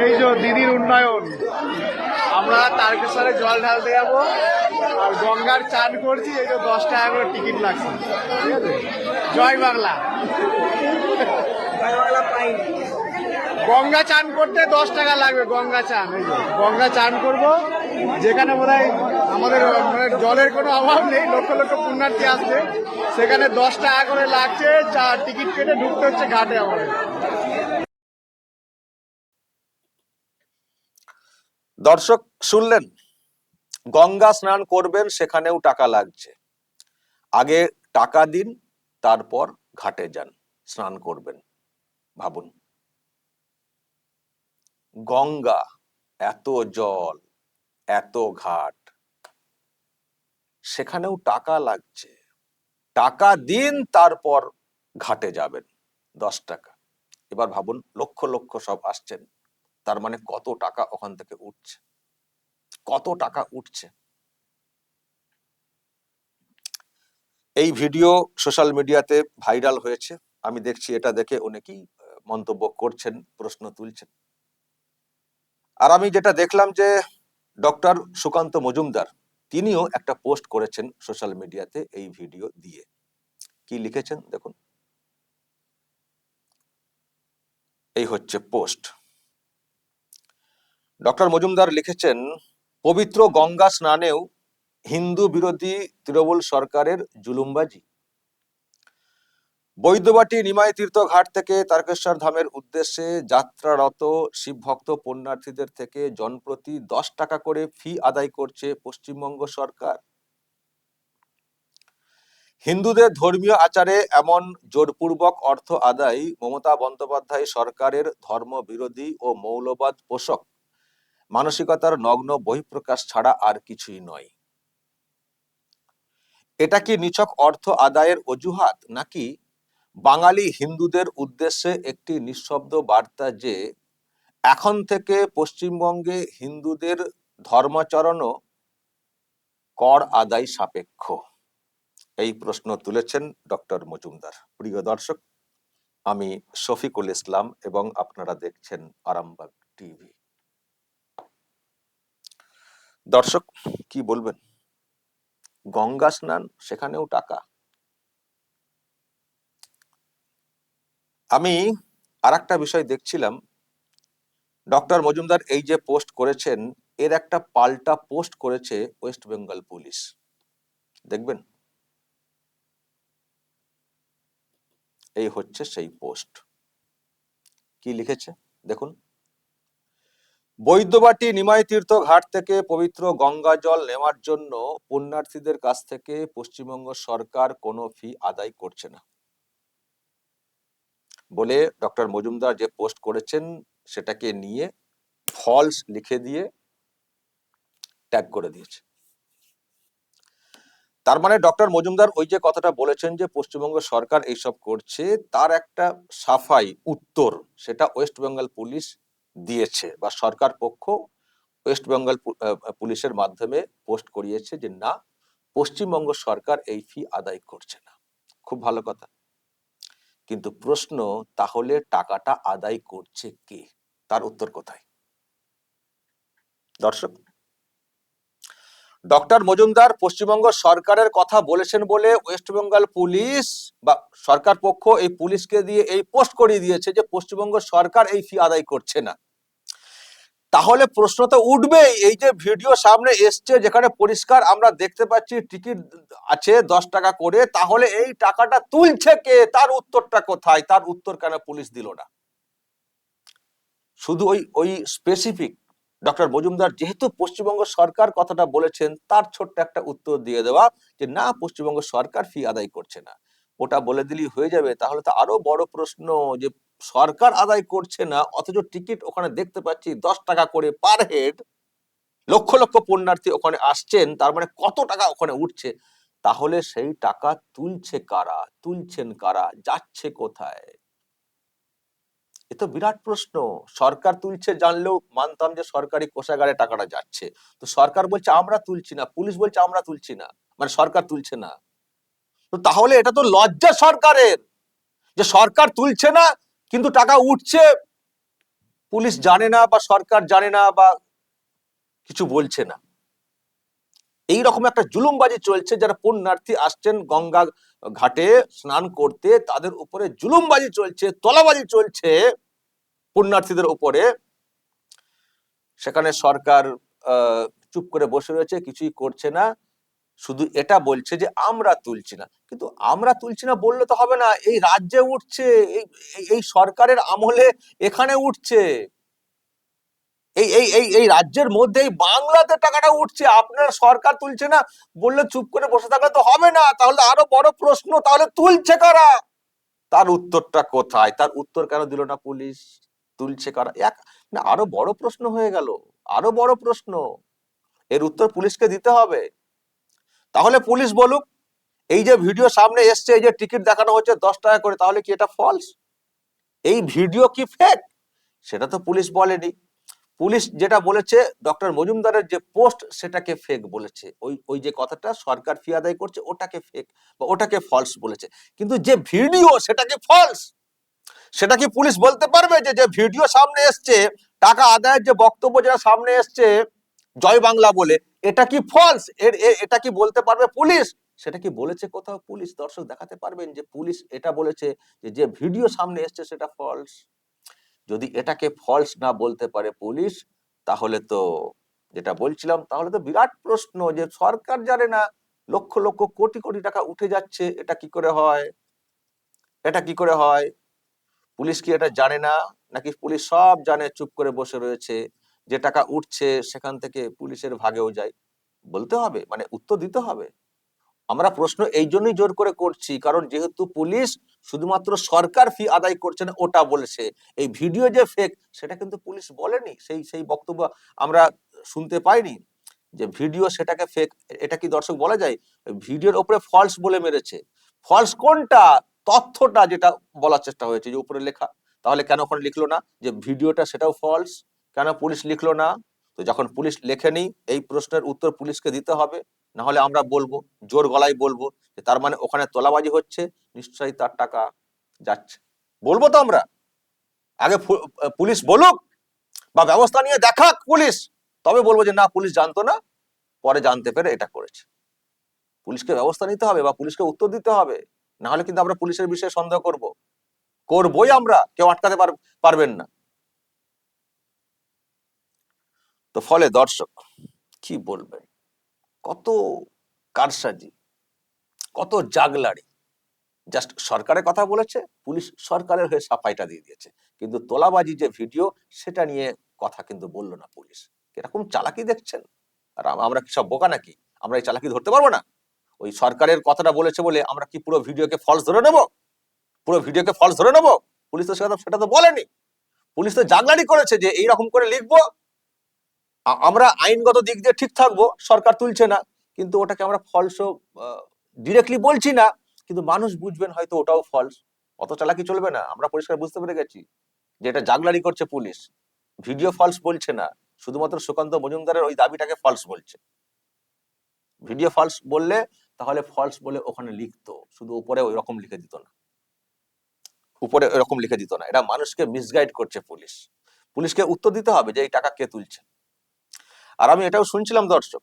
এই যে দিদির উন্নয়ন। আমরা তারকেশ্বরে জল ঢালতে যাব আর গঙ্গার চান করছি, এই যে দশ টাকা করে টিকিট লাগছে। জয় বাংলা। গঙ্গা চান করতে দশ টাকা লাগবে, গঙ্গা চান, এই যে। গঙ্গা চান করব, যেখানে বোধ আমাদের মানে জলের কোনো অভাব নেই, লক্ষ লক্ষ পুণ্যার্থী আসছে। সেখানে দশ টাকা করে লাগছে, চা টিকিট কেটে ঢুকতে হচ্ছে ঘাটে আমাদের। দর্শক, শুনলেন? গঙ্গা স্নান করবেন, সেখানেও টাকা লাগছে। আগে টাকা দিন, তারপর ঘাটে যান, স্নান করবেন, ভাবুন। গঙ্গা, এত জল, এত ঘাট, সেখানেও টাকা লাগছে। টাকা দিন, তারপর ঘাটে যাবেন, দশ টাকা। এবার ভাবুন, লক্ষ লক্ষ সব আসছেন। তার মানে কত টাকা ওখান থেকে উঠছে? কত টাকা উঠছে? এই ভিডিও সোশ্যাল মিডিয়াতে ভাইরাল হয়েছে। আমি দেখছি এটা দেখে অনেকেই মন্তব্য করছেন, প্রশ্ন তুলছেন। আর আমি যেটা দেখলাম যে ডক্টর সুকান্ত মজুমদার, তিনিও একটা পোস্ট করেছেন সোশ্যাল মিডিয়াতে এই ভিডিও দিয়ে। কি লিখেছেন? দেখুন। এই হচ্ছে পোস্ট। ডক্টর মজুমদার লিখেছেন, পবিত্র গঙ্গা স্নানেও হিন্দু বিরোধী তৃণমূল সরকারের জুলুমবাজি। বৈদ্যবাটি নিমাই তীর্থ ঘাট থেকে তারকেশ্বর ধামের উদ্দেশ্যে যাত্রারত শিবভক্ত পুণ্যার্থীদের থেকে জনপ্রতি দশ টাকা করে ফি আদায় করছে পশ্চিমবঙ্গ সরকার। হিন্দুদের ধর্মীয় আচারে এমন জোরপূর্বক অর্থ আদায় মমতা বন্দ্যোপাধ্যায় সরকারের ধর্ম বিরোধী ও মৌলবাদ পোষক মানসিকতার নগ্ন বহিঃপ্রকাশ ছাড়া আর কিছুই নয়। এটা কি নিছক অর্থ আদায়ের অজুহাত, নাকি বাঙালি হিন্দুদের উদ্দেশ্যে একটি নিঃশব্দ বার্তা যে, এখন থেকে পশ্চিমবঙ্গে হিন্দুদের ধর্মাচরণও কর আদায় সাপেক্ষ? এই প্রশ্ন তুলেছেন ডক্টর মজুমদার। প্রিয় দর্শক, আমি শফিকুল ইসলাম এবং আপনারা দেখছেন আরামবাগ টিভি। দর্শক, কি বলবেন? গঙ্গা স্নান, সেখানেও টাকা। আমি আর একটা বিষয় দেখছিলাম। ডক্টর মজুমদার এই যে পোস্ট করেছেন, এর একটা পাল্টা পোস্ট করেছে ওয়েস্ট বেঙ্গল পুলিশ। দেখবেন? এই হচ্ছে সেই পোস্ট। কি লিখেছে? দেখুন। বৈদ্যবাটি নিমাই তীর্থ ঘাট থেকে পবিত্র গঙ্গা জল নেওয়ার জন্য পুণ্যার্থীদের কাছ থেকে পশ্চিমবঙ্গ সরকার কোনো ফি আদায় করছে না। বলে ডক্টর মজুমদার যে পোস্ট করেছেন, সেটাকে নিয়ে ফলস লিখে দিয়ে ট্যাগ করে দিয়েছে। তার মানে ডক্টর মজুমদার ওই যে কথাটা বলেছেন যে পশ্চিমবঙ্গ সরকার এইসব করছে, তার একটা সাফাই উত্তর, সেটা ওয়েস্ট বেঙ্গল পুলিশ দিয়েছে বা সরকার পক্ষ ওয়েস্ট বেঙ্গল পুলিশের মাধ্যমে পোস্ট করিয়েছে যে না, পশ্চিমবঙ্গ সরকার এই ফি আদায় করছে না। খুব ভালো কথা। কিন্তু প্রশ্ন, তাহলে টাকাটা আদায় করছে কে? তার উত্তর কোথায়? দর্শক, ডক্টর মজুমদার পশ্চিমবঙ্গ সরকারের কথা বলেছেন বলে ওয়েস্ট বেঙ্গল পুলিশ বা সরকার পক্ষ এই পুলিশকে দিয়ে এই পোস্ট করিয়ে দিয়েছে যে পশ্চিমবঙ্গ সরকার এই ফি আদায় করছে না। তাহলে প্রশ্ন তো উঠবেই। এই যে ভিডিও সামনে এসছে যেখানে পরিষ্কার আমরা দেখতে পাচ্ছি টিকিট আছে দশ টাকা করে, তাহলে এই টাকাটা তুলছে কে? তার উত্তরটা কোথায়? তার উত্তর কেন পুলিশ দিল না? শুধু ওই ওই স্পেসিফিক ডক্টর মজুমদার যেহেতু পশ্চিমবঙ্গ সরকার কথাটা বলেছেন, তার ছোট্ট একটা উত্তর দিয়ে দেওয়া যে না, পশ্চিমবঙ্গ সরকার ফি আদায় করছে না। ওটা বলে দিলেই হয়ে যাবে। তাহলে তো আরও বড় প্রশ্ন যে সরকার আদায় করছে না, অথচ টিকিট ওখানে দেখতে পাচ্ছি দশ টাকা করে পার হেড লক্ষ লক্ষ পুণ্যার্থী ওখানে আসছেন, তার মানে কত টাকা ওখানে উঠছে? তাহলে সেই টাকা তুলছে কারা? তুলছেন কারা? যাচ্ছে কোথায়? এ তো বিরাট প্রশ্ন। সরকার তুলছে জানলেও মানতাম যে সরকারি কোষাগারে টাকাটা যাচ্ছে। তো সরকার বলছে আমরা তুলছি না, পুলিশ বলছে আমরা তুলছি না। মানে সরকার তুলছে না। তো তাহলে এটা তো লজ্জা সরকারের। যে সরকার তুলছে না কিন্তু টাকা উঠছে, পুলিশ জানে না বা সরকার জানে না বা কিছু বলছে না। এই রকম একটা জুলুমবাজি চলছে, যারা পুণ্যার্থী আসছেন গঙ্গা ঘাটে স্নান করতে, তাদের উপরে জুলুমবাজি চলছে, তলাবাজি চলছে পুণ্যার্থীদের উপরে। সেখানে সরকার চুপ করে বসে রয়েছে, কিছুই করছে না। শুধু এটা বলছে যে আমরা তুলছি না। কিন্তু আমরা তুলছি না বললে তো হবে না, এই রাজ্যে উঠছে, এই সরকারের আমলে এখানে উঠছে। এই এই এই এই রাজ্যের মধ্যে এই বাংলাতে টাকাটা উঠছে, আপনার সরকার তুলছে না বললে চুপ করে বসে থাকলে তো হবে না, তাহলে আরও বড় প্রশ্ন, তাহলে তুলছে কারা? তার উত্তরটা কোথায়? তার উত্তর কেন দিল না পুলিশ? তুলছে কারা? এক, না, আরও বড় প্রশ্ন হয়ে গেল, আরও বড় প্রশ্ন। এর উত্তর পুলিশকে দিতে হবে। তাহলে পুলিশ বলুক, এই যে ভিডিও সামনে এসছে, এই যে টিকিট দেখানো হচ্ছে দশ টাকা করে, তাহলে কি এটা ফলস এই ভিডিও কি ফেক সেটা তো পুলিশ বলেনি। পুলিশ যেটা বলেছে ডক্টর মজুমদারের যে পোস্ট সেটাকে ফেক বলেছে। ওই ওই যে কথাটা সরকার ফি আদায় করছে, ওটাকে ফেক বা ওটাকে ফলস বলেছে। কিন্তু যে ভিডিও সেটাকে ফলস সেটা কি পুলিশ বলতে পারবে যে যে ভিডিও সামনে এসছে, টাকা আদায়ের যে বক্তব্য যেটা সামনে এসছে, জয় বাংলা বলে এটা কি ফলস এর এটা কি বলতে পারবে পুলিশ সেটা কি বলেছে কোথাও পুলিশ দর্শক দেখাতে পারবেন যে পুলিশ এটা বলেছে যে যে ভিডিও সামনে এসছে সেটা ফলস যদি এটাকে ফলস না বলতে পারে পুলিশ তাহলে তো যেটা বলছিলাম, তাহলে তো বিরাট প্রশ্ন যে সরকার জানে না, লক্ষ লক্ষ কোটি কোটি টাকা উঠে যাচ্ছে, এটা কি করে হয়? এটা কি করে হয়? পুলিশ কি এটা জানে না? নাকি পুলিশ সব জানে, চুপ করে বসে রয়েছে? যে টাকা উঠছে সেখান থেকে পুলিশের ভাগেও যায়। বলতে হবে মানে উত্তর দিতে হবে। আমরা প্রশ্ন এই জন্যই জোর করে করছি, কারণ যেহেতু পুলিশ শুধুমাত্র সরকার ফি আদায় করছে না, ওটা বলেছে। এই ভিডিও যে ফেক সেটা কিন্তু পুলিশ বলেনি। সেই সেই বক্তব্য আমরা শুনতে পাইনি। যে ভিডিও সেটাকে ফেক এটা কি দর্শক বলা যায়? ভিডিওর উপরে ফলস বলে মেরেছে। ফলস কোনটা? তথ্যটা যেটা বলার চেষ্টা হয়েছে যে উপরে লেখা। তাহলে কেন ওখানে লিখলো না? যে ভিডিওটা সেটাও ফলস কেন পুলিশ লিখলো না? তো যখন পুলিশ লেখেনি এই প্রশ্নের উত্তর পুলিশকে দিতে হবে না হলে আমরা বলব, জোর গলায় বলব যে তার মানে ওখানে তোলাবাজি হচ্ছে, নিশ্চয়ই তার টাকা যাচ্ছে। বলব তো আমরা। আগে পুলিশ বলুক বা ব্যবস্থা নিয়ে দেখাক পুলিশ। তবে বলব যে না, পুলিশ জানতো না, পরে জানতে পেরে এটা করেছে। পুলিশকে ব্যবস্থা নিতে হবে বা পুলিশকে উত্তর দিতে হবে না হলে কিন্তু আমরা পুলিশের বিষয়ে সন্দেহ করব। করবই আমরা, কেউ আটকাতে পার- পারবেন না। তো ফলে দর্শক, কি বলবেন কত কারসাজি, কত জাগলারি জাস্ট সরকারের কথা বলেছে, পুলিশ সরকারের হয়ে সাফাইটা দিয়ে দিয়েছে। কিন্তু তোলাবাজি যে ভিডিও, সেটা নিয়ে কথা কিন্তু বলল না পুলিশ। এরকম চালাকি দেখছেন? আর আমরা কি সব বোকা নাকি? আমরা এই চালাকি ধরতে পারব না? ওই সরকারের কথাটা বলেছে বলে আমরা কি পুরো ভিডিওকে ফলস ধরে নেব? পুরো ভিডিওকে ফলস ধরে নেব? পুলিশ তো সেটা তো বলেনি। পুলিশ তো জাগলারি করেছে যে এইরকম করে লিখব আমরা আইনগত দিক দিয়ে ঠিক থাকব, সরকার তুলছে না, কিন্তু ওটাকে আমরা ফলসও ডিরেক্টলি বলছি না, কিন্তু মানুষ বুঝবেন হয়তো ওটাও ফলস অত চালাকি চলবে না, আমরা পরিষ্কার বুঝতে পেরে গেছি যে এটা জাগলারি করছে পুলিশ ভিডিও ফলস বলছে না, শুধুমাত্র সুকান্ত মজুমদারের ওই দাবিটাকে ফলস বলছে। ভিডিও ফলস বললে তাহলে ফলস বলে ওখানে লিখতো, শুধু উপরে ওই রকম লিখে দিত না। উপরে এরকম লিখে দিত না, এটা মানুষকে মিসগাইড করছে পুলিশ। পুলিশকে উত্তর দিতে হবে যে এই টাকা কে তুলছে। আর আমি এটাও শুনছিলাম দর্শক,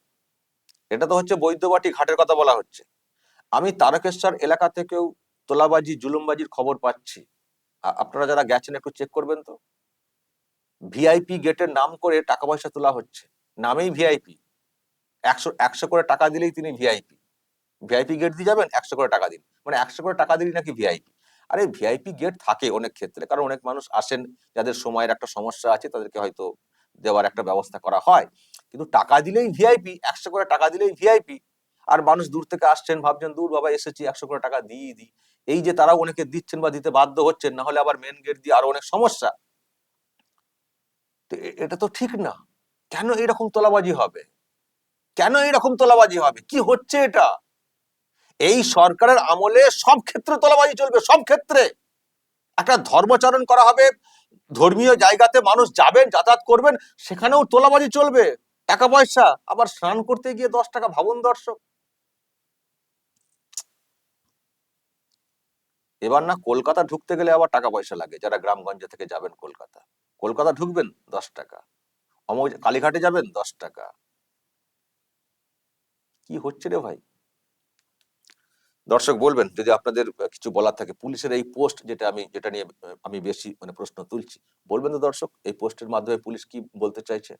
এটা তো হচ্ছে বৈদ্যবাটি ঘাটের কথা বলা হচ্ছে। আমি তারকেশ্বর এলাকা থেকেও তোলাবাজি, জুলুমবাজির খবর পাচ্ছি। আপনারা যারা গেছেন একটু চেক করবেন তো। ভিআইপি গেটের নাম করে টাকা পয়সা তোলা হচ্ছে। নামেই ভিআইপি একশো একশো করে টাকা দিলেই তিনি ভিআইপি ভিআইপি গেট দিয়ে যাবেন, একশো করে টাকা দিন। মানে একশো করে টাকা দিলেই নাকি ভিআইপি আরে ভিআইপি গেট থাকে অনেক ক্ষেত্রে, কারণ অনেক মানুষ আসেন, যাদের সময়ের একটা সমস্যা আছে, তাদেরকে হয়তো দেওয়ার একটা ব্যবস্থা করা হয়। কিন্তু টাকা দিলেই ভিআইপি একশো করে টাকা দিলেই ভিআইপি আর মানুষ দূর থেকে আসছেন, ভাবছেন, দূর বাবা, এসেছি, একশো করে টাকা দিয়ে দিই। এই যে তারাও অনেকে দিচ্ছেন বা দিতে বাধ্য হচ্ছেন, না হলে আবার মেন গেট দিয়ে আরও অনেক সমস্যা। এটা তো ঠিক না। কেন এরকম তোলাবাজি হবে? কেন এরকম তোলাবাজি হবে? কি হচ্ছে এটা? এই সরকারের আমলে সব ক্ষেত্রে তোলাবাজি চলবে, সব ক্ষেত্রে। একটা ধর্মচারণ করা হবে ধর্মীয় জায়গাতে মানুষ যাবেন, যাতায়াত করবেন, সেখানেও তোলাবাজি চলবে। টাকা পয়সা, আবার স্নান করতে গিয়ে দশ টাকা ভাবুন দর্শক। এবার না কলকাতা ঢুকতে গেলে আবার টাকা পয়সা লাগে, যারা গ্রামগঞ্জ থেকে যাবেন কলকাতা। কলকাতা ঢুকবেন দশ টাকা। অমর কালীঘাটে যাবেন দশ টাকা। কি হচ্ছে রে ভাই? দর্শক বলবেন, যদি আপনাদের কিছু বলার থাকে, পুলিশের এই পোস্ট যেটা আমি, যেটা নিয়ে আমি বেশি মানে প্রশ্ন তুলছি, বলবেন তো দর্শক, এই পোস্টের মাধ্যমে পুলিশ কি বলতে চাইছে?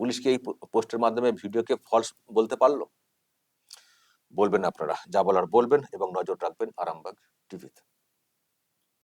পুলিশ কি এই পোস্টের মাধ্যমে ভিডিওকে ফলস বলতে পারল? বলবেন আপনারা, যা বলার বলবেন এবং নজর রাখবেন আরামবাগ টিভিতে।